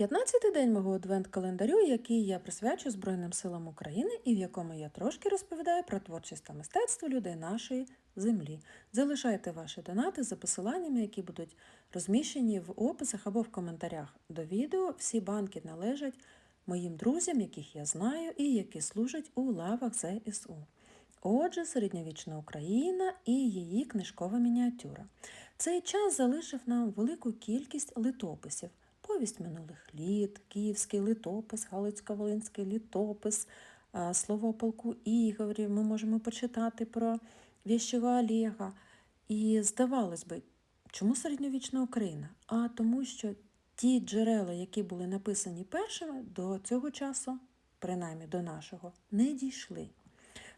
15-й день мого адвент-календарю, який я присвячу Збройним силам України і в якому я трошки розповідаю про творчість та мистецтво людей нашої землі. Залишайте ваші донати за посиланнями, які будуть розміщені в описах або в коментарях до відео. Всі банки належать моїм друзям, яких я знаю і які служать у лавах ЗСУ. Отже, середньовічна Україна і її книжкова мініатюра. Цей час залишив нам велику кількість литописів. Повість минулих літ, Київський літопис, Галицько-Волинський літопис, Слово полку Ігорів. Ми можемо почитати про Віщого Олега. І здавалось би, чому середньовічна Україна? А тому, що ті джерела, які були написані першими, до цього часу, принаймні до нашого, не дійшли.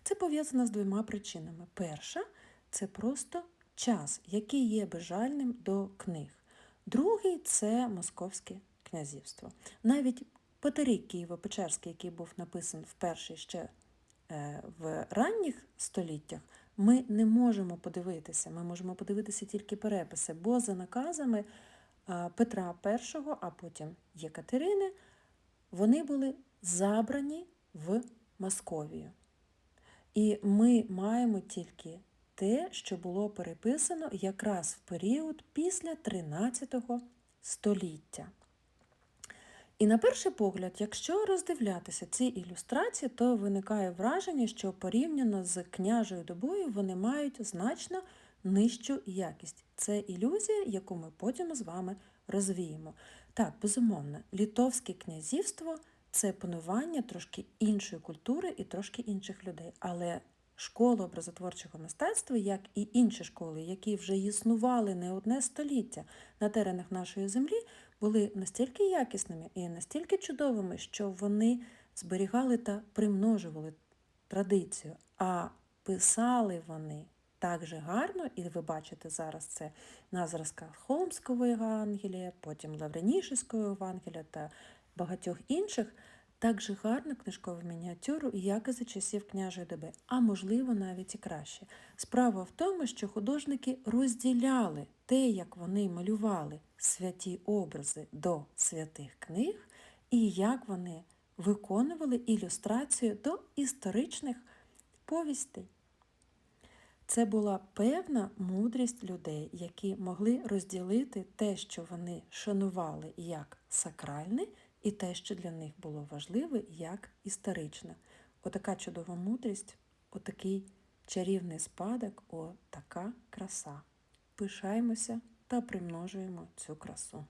Це пов'язано з двома причинами. Перша це просто час, який є бажальним до книг. Другий це Московське князівство. Навіть Патерик Києво-Печерський, який був написаний вперше ще е, в ранніх століттях, ми не можемо подивитися. Ми можемо подивитися тільки переписи, бо за наказами е, Петра І, а потім Єкатерини, вони були забрані в Московію. І ми маємо тільки те, що було переписано якраз в період після 13 століття. І на перший погляд, якщо роздивлятися ці ілюстрації, то виникає враження, що порівняно з княжою добою вони мають значно нижчу якість. Це ілюзія, яку ми потім з вами розвіємо. Так, безумовно, літовське князівство це панування трошки іншої культури і трошки інших людей. Але школа образотворчого мистецтва, як і інші школи, які вже існували не одне століття на теренах нашої землі, були настільки якісними і настільки чудовими, що вони зберігали та примножували традицію, а писали вони так же гарно, і ви бачите зараз це на зразках Холмського Євангелія, потім Лавренішівського Євангелія та багатьох інших, так же гарно книжкову мініатюру, як і за часів княжої доби, а можливо навіть і краще. Справа в тому, що художники розділяли те, як вони малювали святі образи до святих книг, і як вони виконували ілюстрацію до історичних повістей. Це була певна мудрість людей, які могли розділити те, що вони шанували як сакральне, і те, що для них було важливе, як історичне. Отака чудова мудрість, отакий чарівний спадок, отака краса. Пишаємося та примножуємо цю красу.